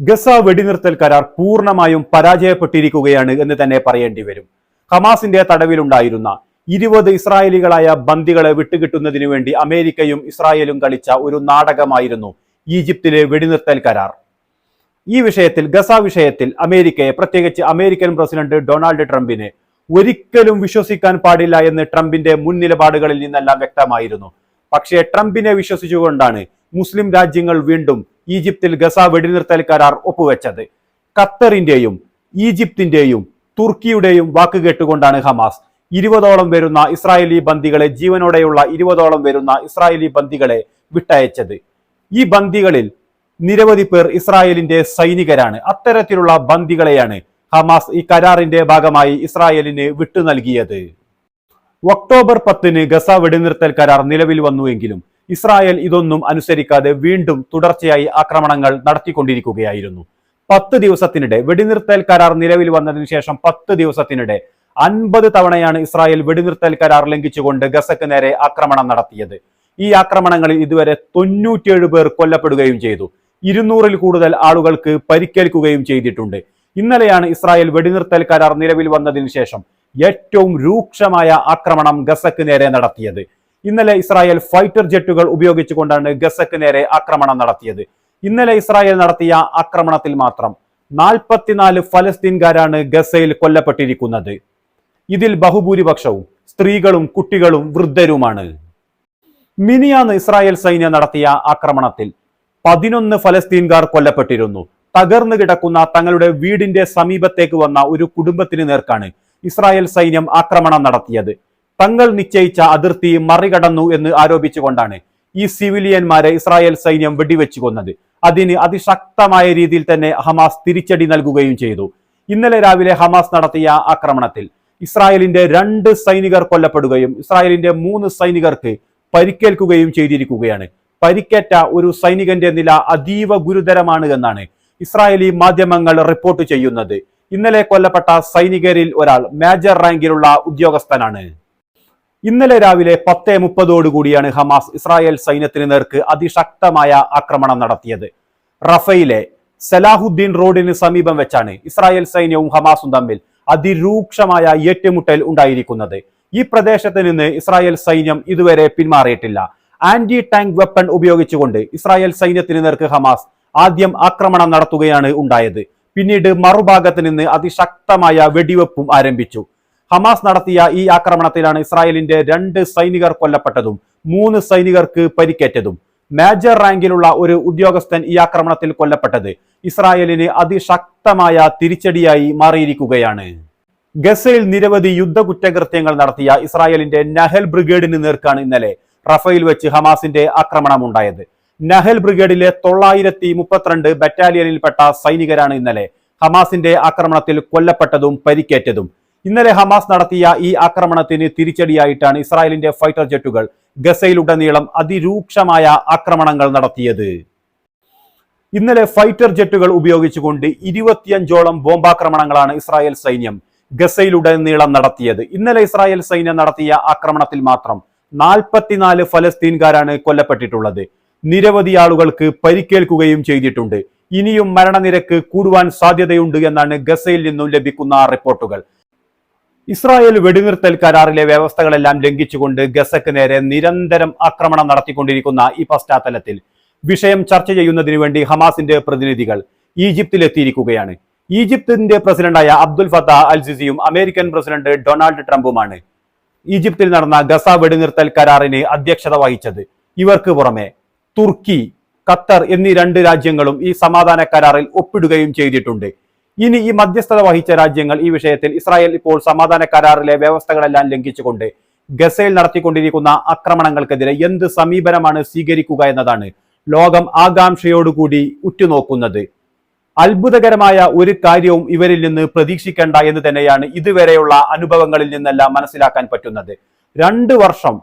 Gaza വെടിനിർത്തൽ കരാർ പൂർണമായും പരാജയപ്പെട്ടിരിക്കുകയാണ് എന്ന് തന്നെ പറയേണ്ടി വരും. ഹമാസിന്റെ തടവിലുണ്ടായിരുന്ന ഇരുപത് ഇസ്രായേലികളായ ബന്ദികളെ വിട്ടുകിട്ടുന്നതിനു വേണ്ടി അമേരിക്കയും ഇസ്രായേലും കളിച്ച ഒരു നാടകമായിരുന്നു ഈജിപ്തിലെ വെടിനിർത്തൽ കരാർ. ഈ വിഷയത്തിൽ ഗസ വിഷയത്തിൽ അമേരിക്കയെ പ്രത്യേകിച്ച് അമേരിക്കൻ പ്രസിഡന്റ് ഡൊണാൾഡ് ട്രംപിനെ ഒരിക്കലും വിശ്വസിക്കാൻ പാടില്ല എന്ന് ട്രംപിന്റെ മുൻ നിലപാടുകളിൽ നിന്നെല്ലാം വ്യക്തമായിരുന്നു. പക്ഷേ ട്രംപിനെ വിശ്വസിച്ചുകൊണ്ടാണ് മുസ്ലിം രാജ്യങ്ങൾ വീണ്ടും ഈജിപ്തിൽ ഗസ വെടിനിർത്തൽ കരാർ ഒപ്പുവെച്ചത്. ഖത്തറിന്റെയും ഈജിപ്തിന്റെയും തുർക്കിയുടെയും വാക്ക് കേട്ടുകൊണ്ടാണ് ഹമാസ്. ഇരുപതോളം വരുന്ന ഇസ്രായേലി ബന്ദികളെ ജീവനോടെയുള്ള ഇരുപതോളം വരുന്ന ഇസ്രായേലി ബന്ദികളെ വിട്ടയച്ചത്. ഈ ബന്ദികളിൽ നിരവധി പേർ ഇസ്രായേലിന്റെ സൈനികരാണ്. അത്തരത്തിലുള്ള ബന്ദികളെയാണ് ഹമാസ് ഈ കരാറിന്റെ ഭാഗമായി ഇസ്രായേലിന് വിട്ടു നൽകിയത് ഒക്ടോബർ പത്തിന് ഗസ വെടിനിർത്തൽ കരാർ നിലവിൽ വന്നുവെങ്കിലും ഇസ്രായേൽ ഇതൊന്നും അനുസരിക്കാതെ വീണ്ടും തുടർച്ചയായി ആക്രമണങ്ങൾ നടത്തിക്കൊണ്ടിരിക്കുകയായിരുന്നു. പത്ത് ദിവസത്തിനിടെ വെടിനിർത്തൽ കരാർ നിലവിൽ വന്നതിന് ശേഷം പത്ത് ദിവസത്തിനിടെ അൻപത് തവണയാണ് ഇസ്രായേൽ വെടിനിർത്തൽ കരാർ ലംഘിച്ചുകൊണ്ട് ഗസക്ക് നേരെ ആക്രമണം നടത്തിയത്. ഈ ആക്രമണങ്ങളിൽ ഇതുവരെ തൊണ്ണൂറ്റിയേഴ് പേർ കൊല്ലപ്പെടുകയും ചെയ്തു. ഇരുന്നൂറിൽ കൂടുതൽ ആളുകൾക്ക് പരിക്കേൽക്കുകയും ചെയ്തിട്ടുണ്ട്. ഇന്നലെയാണ് ഇസ്രായേൽ വെടിനിർത്തൽ കരാർ നിലവിൽ വന്നതിന് ശേഷം ഏറ്റവും രൂക്ഷമായ ആക്രമണം ഗസക്ക് നേരെ നടത്തിയത്. ഇന്നലെ ഇസ്രായേൽ ഫൈറ്റർ ജെറ്റുകൾ ഉപയോഗിച്ചുകൊണ്ടാണ് ഗസക്ക് നേരെ ആക്രമണം നടത്തിയത്. ഇന്നലെ ഇസ്രായേൽ നടത്തിയ ആക്രമണത്തിൽ മാത്രം നാൽപ്പത്തിനാല് ഫലസ്തീൻകാരാണ് ഗസയിൽ കൊല്ലപ്പെട്ടിരിക്കുന്നത്. ഇതിൽ ബഹുഭൂരിപക്ഷവും സ്ത്രീകളും കുട്ടികളും വൃദ്ധരുമാണ്. മിനിയാന്ന് ഇസ്രായേൽ സൈന്യം നടത്തിയ ആക്രമണത്തിൽ പതിനൊന്ന് ഫലസ്തീൻകാർ കൊല്ലപ്പെട്ടിരുന്നു. തകർന്നു കിടക്കുന്ന തങ്ങളുടെ വീടിന്റെ സമീപത്തേക്ക് വന്ന ഒരു കുടുംബത്തിന് നേർക്കാണ് ഇസ്രായേൽ സൈന്യം ആക്രമണം നടത്തിയത്. തങ്ങൾ നിശ്ചയിച്ച അതിർത്തി മറികടന്നു എന്ന് ആരോപിച്ചുകൊണ്ടാണ് ഈ സിവിലിയന്മാരെ ഇസ്രായേൽ സൈന്യം വെടിവെച്ചു കൊന്നത്. അതിന് അതിശക്തമായ രീതിയിൽ തന്നെ ഹമാസ് തിരിച്ചടി നൽകുകയും ചെയ്തു. ഇന്നലെ രാവിലെ ഹമാസ് നടത്തിയ ആക്രമണത്തിൽ ഇസ്രായേലിന്റെ രണ്ട് സൈനികർ കൊല്ലപ്പെടുകയും ഇസ്രായേലിന്റെ മൂന്ന് സൈനികർക്ക് പരിക്കേൽക്കുകയും ചെയ്തിരിക്കുകയാണ്. പരിക്കേറ്റ ഒരു സൈനികന്റെ നില അതീവ ഗുരുതരമാണ് എന്നാണ് ഇസ്രായേലി മാധ്യമങ്ങൾ റിപ്പോർട്ട് ചെയ്യുന്നത്. ഇന്നലെ കൊല്ലപ്പെട്ട സൈനികരിൽ ഒരാൾ മേജർ റാങ്കിലുള്ള ഉദ്യോഗസ്ഥനാണ്. ഇന്നലെ രാവിലെ പത്തേ മുപ്പതോടുകൂടിയാണ് ഹമാസ് ഇസ്രായേൽ സൈന്യത്തിന് നേർക്ക് അതിശക്തമായ ആക്രമണം നടത്തിയത്. റഫയിലെ സലാഹുദ്ദീൻ റോഡിന് സമീപം വെച്ചാണ് ഇസ്രായേൽ സൈന്യവും ഹമാസും തമ്മിൽ അതിരൂക്ഷമായ ഏറ്റുമുട്ടൽ ഉണ്ടായിരിക്കുന്നത്. ഈ പ്രദേശത്ത് നിന്ന് ഇസ്രായേൽ സൈന്യം ഇതുവരെ പിന്മാറിയിട്ടില്ല. ആന്റി ടാങ്ക് വെപ്പൺ ഉപയോഗിച്ചുകൊണ്ട് ഇസ്രായേൽ സൈന്യത്തിന് നേർക്ക് ഹമാസ് ആദ്യം ആക്രമണം നടത്തുകയാണ് ഉണ്ടായത്. പിന്നീട് മറുഭാഗത്ത് നിന്ന് അതിശക്തമായ വെടിവെപ്പും ആരംഭിച്ചു. ഹമാസ് നടത്തിയ ഈ ആക്രമണത്തിലാണ് ഇസ്രായേലിന്റെ രണ്ട് സൈനികർ കൊല്ലപ്പെട്ടതും മൂന്ന് സൈനികർക്ക് പരിക്കേറ്റതും. മേജർ റാങ്കിലുള്ള ഒരു ഉദ്യോഗസ്ഥൻ ഈ ആക്രമണത്തിൽ കൊല്ലപ്പെട്ടത് ഇസ്രായേലിന് അതിശക്തമായ തിരിച്ചടിയായി മാറിയിരിക്കുകയാണ്. ഗസയിൽ നിരവധി യുദ്ധ കുറ്റകൃത്യങ്ങൾ നടത്തിയ ഇസ്രായേലിന്റെ നഹൽ ബ്രിഗേഡിന് നേർക്കാണ് ഇന്നലെ റഫയിൽ വെച്ച് ഹമാസിന്റെ ആക്രമണം ഉണ്ടായത് നഹൽ ബ്രിഗേഡിലെ തൊള്ളായിരത്തി മുപ്പത്തിരണ്ട് ബറ്റാലിയനിൽപ്പെട്ട സൈനികരാണ് ഇന്നലെ ഹമാസിന്റെ ആക്രമണത്തിൽ കൊല്ലപ്പെട്ടതും പരിക്കേറ്റതും. ഇന്നലെ ഹമാസ് നടത്തിയ ഈ ആക്രമണത്തിന് തിരിച്ചടിയായിട്ടാണ് ഇസ്രായേലിന്റെ ഫൈറ്റർ ജെറ്റുകൾ ഗസയിലുടനീളം അതിരൂക്ഷമായ ആക്രമണങ്ങൾ നടത്തിയത്. ഇന്നലെ ഫൈറ്റർ ജെറ്റുകൾ ഉപയോഗിച്ചുകൊണ്ട് ഇരുപത്തിയഞ്ചോളം ബോംബാക്രമണങ്ങളാണ് ഇസ്രായേൽ സൈന്യം ഗസയിലുടനീളം നടത്തിയത്. ഇന്നലെ ഇസ്രായേൽ സൈന്യം നടത്തിയ ആക്രമണത്തിൽ മാത്രം നാൽപ്പത്തിനാല് ഫലസ്തീൻകാരാണ് കൊല്ലപ്പെട്ടിട്ടുള്ളത്. നിരവധി ആളുകൾക്ക് പരിക്കേൽക്കുകയും ചെയ്തിട്ടുണ്ട്. ഇനിയും മരണനിരക്ക് കൂടുവാൻ സാധ്യതയുണ്ട് എന്നാണ് ഗസയിൽ നിന്നും ലഭിക്കുന്ന റിപ്പോർട്ടുകൾ. ഇസ്രായേൽ വെടിനിർത്തൽ കരാറിലെ വ്യവസ്ഥകളെല്ലാം ലംഘിച്ചുകൊണ്ട് ഗസക്ക് നേരെ നിരന്തരം ആക്രമണം നടത്തിക്കൊണ്ടിരിക്കുന്ന ഈ പശ്ചാത്തലത്തിൽ വിഷയം ചർച്ച ചെയ്യുന്നതിന് വേണ്ടി ഹമാസിന്റെ പ്രതിനിധികൾ ഈജിപ്തിലെത്തിയിരിക്കുകയാണ്. ഈജിപ്തിന്റെ പ്രസിഡന്റായ അബ്ദുൽ ഫത്ത അൽ സിസിയും അമേരിക്കൻ പ്രസിഡന്റ് ഡൊണാൾഡ് ട്രംപുമാണ് ഈജിപ്തിൽ നടന്ന ഗസ വെടിനിർത്തൽ കരാറിന് അധ്യക്ഷത വഹിച്ചത്. ഇവർക്ക് പുറമെ തുർക്കി ഖത്തർ എന്നീ രണ്ട് രാജ്യങ്ങളും ഈ സമാധാന കരാറിൽ ഒപ്പിടുകയും ചെയ്തിട്ടുണ്ട്. ഇനി ഈ മധ്യസ്ഥത വഹിച്ച രാജ്യങ്ങൾ ഈ വിഷയത്തിൽ ഇസ്രായേൽ ഇപ്പോൾ സമാധാന കരാറിലെ വ്യവസ്ഥകളെല്ലാം ലംഘിച്ചുകൊണ്ട് ഗസയിൽ നടത്തിക്കൊണ്ടിരിക്കുന്ന ആക്രമണങ്ങൾക്കെതിരെ എന്ത് സമീപനമാണ് സ്വീകരിക്കുക എന്നതാണ് ലോകം ആകാംക്ഷയോടുകൂടി ഉറ്റുനോക്കുന്നത്. അത്ഭുതകരമായ ഒരു കാര്യവും ഇവരിൽ നിന്ന് പ്രതീക്ഷിക്കേണ്ട എന്ന് തന്നെയാണ് ഇതുവരെയുള്ള അനുഭവങ്ങളിൽ നിന്നെല്ലാം മനസ്സിലാക്കാൻ പറ്റുന്നത്. രണ്ട് വർഷം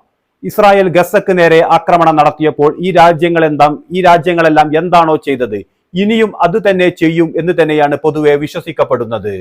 ഇസ്രായേൽ ഗസക്ക് നേരെ ആക്രമണം നടത്തിയപ്പോൾ ഈ രാജ്യങ്ങൾ എന്താ ഈ രാജ്യങ്ങളെല്ലാം എന്താണോ ചെയ്തത്? ഇനിയും അത് തന്നെ ചെയ്യും എന്ന് തന്നെയാണ് പൊതുവെ വിശ്വസിക്കപ്പെടുന്നത്.